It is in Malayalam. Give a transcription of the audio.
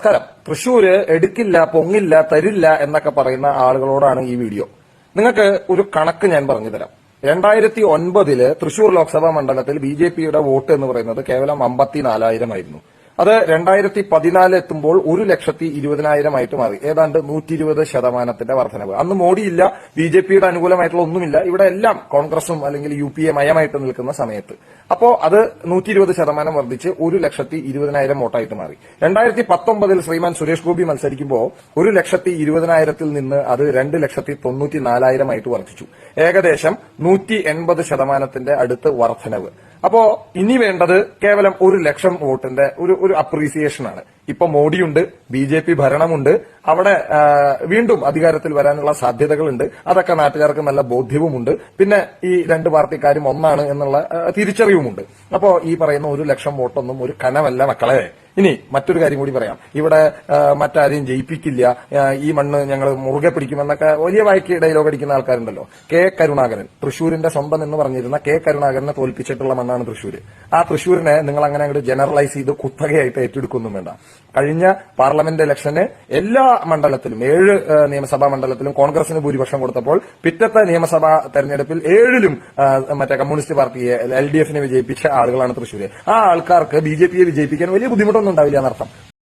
നമസ്കാരം തൃശൂര് എടുക്കില്ല പൊങ്ങില്ല തരില്ല എന്നൊക്കെ പറയുന്ന ആളുകളോടാണ് ഈ വീഡിയോ. നിങ്ങൾക്ക് ഒരു കണക്ക് ഞാൻ പറഞ്ഞു തരാം. രണ്ടായിരത്തി ഒൻപതിൽ തൃശൂർ ലോക്സഭാ മണ്ഡലത്തിൽ ബി ജെ പിയുടെ വോട്ട് എന്ന് പറയുന്നത് കേവലം അമ്പത്തിനാലായിരം ആയിരുന്നു അത് രണ്ടായിരത്തി പതിനാല് എത്തുമ്പോൾ ഒരു ലക്ഷത്തി ഇരുപതിനായിരമായിട്ട് മാറി. ഏതാണ്ട് നൂറ്റി ഇരുപത് ശതമാനത്തിന്റെ വർധനവ്. അന്ന് മോഡിയില്ല ബി ജെ പിയുടെ അനുകൂലമായിട്ടുള്ള ഒന്നുമില്ല. ഇവിടെ എല്ലാം കോൺഗ്രസും അല്ലെങ്കിൽ യു പി എ മയമായിട്ട് നിൽക്കുന്ന സമയത്ത്. അപ്പോ അത് നൂറ്റി ഇരുപത് ശതമാനം വർദ്ധിച്ച് ഒരു ലക്ഷത്തി ഇരുപതിനായിരം വോട്ടായിട്ട് മാറി. രണ്ടായിരത്തി പത്തൊമ്പതിൽ ശ്രീമാൻ സുരേഷ് ഗോപി മത്സരിക്കുമ്പോൾ ഒരു ലക്ഷത്തി ഇരുപതിനായിരത്തിൽ നിന്ന് അത് രണ്ട് ലക്ഷത്തി തൊണ്ണൂറ്റി നാലായിരമായിട്ട് വർദ്ധിച്ചു. ഏകദേശം നൂറ്റി എൺപത് ശതമാനത്തിന്റെ അടുത്ത് വർധനവ്. അപ്പോ ഇനി വേണ്ടത് കേവലം ഒരു ലക്ഷം വോട്ടിന്റെ ഒരു ഒരു അപ്രീസിയേഷൻ ആണ്. ഇപ്പൊ മോഡിയുണ്ട് ബി ജെ പി ഭരണമുണ്ട് അവിടെ വീണ്ടും അധികാരത്തിൽ വരാനുള്ള സാധ്യതകളുണ്ട്. അതൊക്കെ നാട്ടുകാർക്ക് നല്ല ബോധ്യവുമുണ്ട്. പിന്നെ ഈ രണ്ട് പാർട്ടിക്കാരും ഒന്നാണ് എന്നുള്ള തിരിച്ചറിവുമുണ്ട്. അപ്പോ ഈ പറയുന്ന ഒരു ലക്ഷം വോട്ടൊന്നും ഒരു കനമല്ല മക്കളെ. ഇനി മറ്റൊരു കാര്യം കൂടി പറയാം. ഇവിടെ മറ്റാരെയും ജയിപ്പിക്കില്ല. ഈ മണ്ണ് ഞങ്ങൾ മുറുകെ പിടിക്കുമെന്നൊക്കെ വലിയ വായിക്ക് ഡയലോഗ് അടിക്കുന്ന ആൾക്കാരുണ്ടല്ലോ. കെ കരുണാകരൻ തൃശൂരിന്റെ സ്വന്തം എന്ന് പറഞ്ഞിരുന്ന കെ കരുണാകരനെ തോൽപ്പിച്ചിട്ടുള്ള മണ്ണാണ് തൃശൂർ ആ തൃശൂരിനെ നിങ്ങൾ അങ്ങനെ അങ്ങോട്ട് ജനറലൈസ് ചെയ്ത് കുത്തകയായിട്ട് ഏറ്റെടുക്കൊന്നും വേണ്ട. കഴിഞ്ഞ പാർലമെന്റ് ഇലക്ഷന് എല്ലാ മണ്ഡലത്തിലും ഏഴ് നിയമസഭാ മണ്ഡലത്തിലും കോൺഗ്രസിന് ഭൂരിപക്ഷം കൊടുത്തപ്പോൾ പിറ്റത്തെ നിയമസഭാ തെരഞ്ഞെടുപ്പിൽ ഏഴിലും മറ്റേ കമ്മ്യൂണിസ്റ്റ് പാർട്ടിയെ എൽ ഡി എഫിനെ വിജയിപ്പിച്ച ആളുകളാണ് തൃശൂര് ആ ആൾക്കാർക്ക് ബി ജെ പിയെ വിജയിപ്പിക്കാൻ വലിയ ബുദ്ധിമുട്ടൊന്നും ഉണ്ടാവില്ല എന്നർത്ഥം.